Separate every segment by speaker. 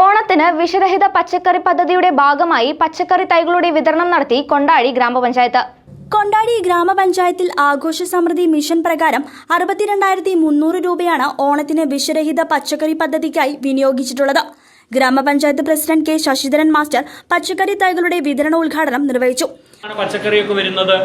Speaker 1: ഓണത്തിന് വിഷരഹിത പച്ചക്കറി പദ്ധതിയുടെ ഭാഗമായി പച്ചക്കറി തൈകളുടെ വിതരണം നടത്തി കൊണ്ടാടി ഗ്രാമപഞ്ചായത്ത്.
Speaker 2: കൊണ്ടാടി ഗ്രാമപഞ്ചായത്തിൽ ആഘോഷ സമൃദ്ധി മിഷൻ പ്രകാരം അറുപത്തിരണ്ടായിരത്തി മുന്നൂറ് രൂപയാണ് ഓണത്തിന് വിഷരഹിത പച്ചക്കറി പദ്ധതിക്കായി വിനിയോഗിച്ചിട്ടുള്ളത്. ഗ്രാമപഞ്ചായത്ത് പ്രസിഡന്റ് കെ ശശിധരൻ മാസ്റ്റർ പച്ചക്കറി തൈകളുടെ വിതരണ ഉദ്ഘാടനം നിർവഹിച്ചു.
Speaker 3: പച്ചക്കറിയൊക്കെ വരുന്നത്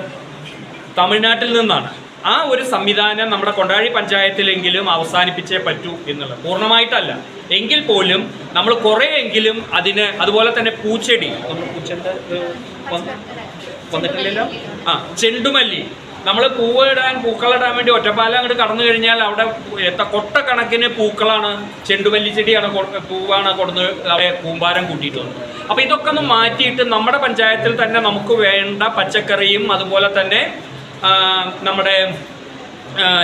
Speaker 3: തമിഴ്നാട്ടിൽ നിന്നാണ്. ആ ഒരു സംവിധാനം നമ്മുടെ കൊണ്ടാഴി പഞ്ചായത്തിലെങ്കിലും അവസാനിപ്പിച്ചേ പറ്റൂ എന്നുള്ളത്. പൂർണമായിട്ടല്ല. എങ്കിൽ പോലും നമ്മൾ കുറേയെങ്കിലും അതിന് അതുപോലെ തന്നെ പൂച്ചെടി. വന്നിട്ടില്ലല്ലോ? ആ ചെണ്ടുമല്ലി. നമ്മൾ പൂവ് ഇടാൻ പൂക്കളിടാൻ വേണ്ടി ഒറ്റപ്പാലം അങ്ങോട്ട് കടന്നു കഴിഞ്ഞാൽ അവിടെ എത്ര കൊട്ടക്കണക്കിന് പൂക്കളാണ്. ചെണ്ടുമല്ലി ചെടിയാണ് പൂവാണ് കൊടുന്ന് അവിടെ കൂമ്പാരം കൂട്ടിയിട്ടുള്ളത് അപ്പോൾ ഇതൊക്കെ ഒന്ന് മാറ്റിയിട്ട് നമ്മുടെ പഞ്ചായത്തിൽ തന്നെ നമുക്ക് വേണ്ട പച്ചക്കറിയും അതുപോലെ തന്നെ നമ്മുടെ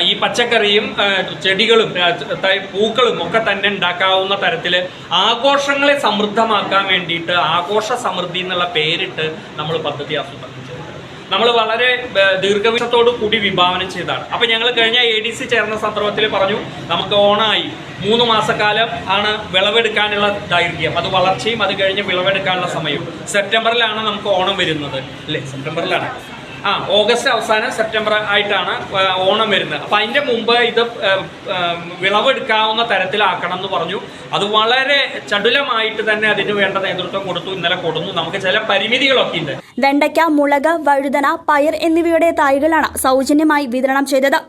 Speaker 3: ഈ പച്ചക്കറിയും ചെടികളും പൂക്കളും ഒക്കെ തന്നെ ഉണ്ടാക്കാവുന്ന തരത്തിൽ ആഘോഷങ്ങളെ സമൃദ്ധമാക്കാൻ വേണ്ടിയിട്ട് ആഘോഷ സമൃദ്ധി എന്നുള്ള പേരിട്ട് നമ്മൾ പദ്ധതി ആസൂത്രണം നമ്മൾ വളരെ ദീർഘവീക്ഷത്തോടു കൂടി വിഭാവനം ചെയ്തതാണ്. അപ്പം ഞങ്ങൾ കഴിഞ്ഞ എ ഡി സി ചേർന്ന സന്ദർഭത്തിൽ പറഞ്ഞു നമുക്ക് ഓണായി. മൂന്ന് മാസക്കാലം ആണ് വിളവെടുക്കാനുള്ള ദൈർഘ്യം. അത് വളർച്ചയും അത് കഴിഞ്ഞ് വിളവെടുക്കാനുള്ള സമയവും. സെപ്റ്റംബറിലാണ് നമുക്ക് ഓണം വരുന്നത്. അല്ലേ? സെപ്റ്റംബറിലാണ്. ആ ഓഗസ്റ്റ് അവസാനം സെപ്റ്റംബർ ആയിട്ടാണ് ഓണം വരുന്നത്. അപ്പം അതിന്റെ മുമ്പ് ഇത് വിളവെടുക്കാവുന്ന തരത്തിലാക്കണം എന്ന് പറഞ്ഞു. അത് വളരെ ചടുലമായിട്ട് തന്നെ അതിന് വേണ്ട നേതൃത്വം കൊടുത്തു ഇന്നലെ കൊടുത്തു നമുക്ക് ചില പരിമിതികളൊക്കെ ഉണ്ട്.
Speaker 2: വെണ്ടയ്ക്ക മുളക് വഴുതന പയർ എന്നിവയുടെ തായ്കളാണ് സൗജന്യമായി വിതരണം ചെയ്തത്.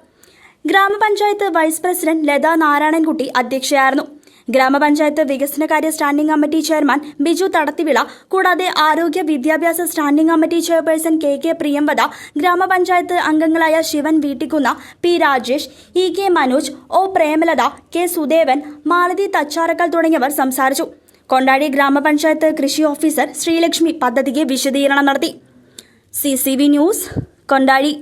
Speaker 2: ഗ്രാമപഞ്ചായത്ത് വൈസ് പ്രസിഡന്റ് ലത നാരായണൻകുട്ടി അധ്യക്ഷയായിരുന്നു. ഗ്രാമപഞ്ചായത്ത് വികസനകാര്യ standing committee chairman Biju Thadathivila കൂടാതെ ആരോഗ്യ വിദ്യാഭ്യാസ standing committee chairperson K K Priyamvada ഗ്രാമപഞ്ചായത്ത് അംഗങ്ങളായ Sivan Veettikkunna P Rajesh E K Manoj O Premalatha K Sudevan Malathi Thacharakkal തുടങ്ങിയവർ സംസാരിച്ചു. കൊണ്ടാടി ഗ്രാമപഞ്ചായത്ത് കൃഷി ഓഫീസർ ശ്രീലക്ഷ്മി പദ്ധതിക്ക് വിശദീകരണം നടത്തി. C C V news കൊണ്ടാടി.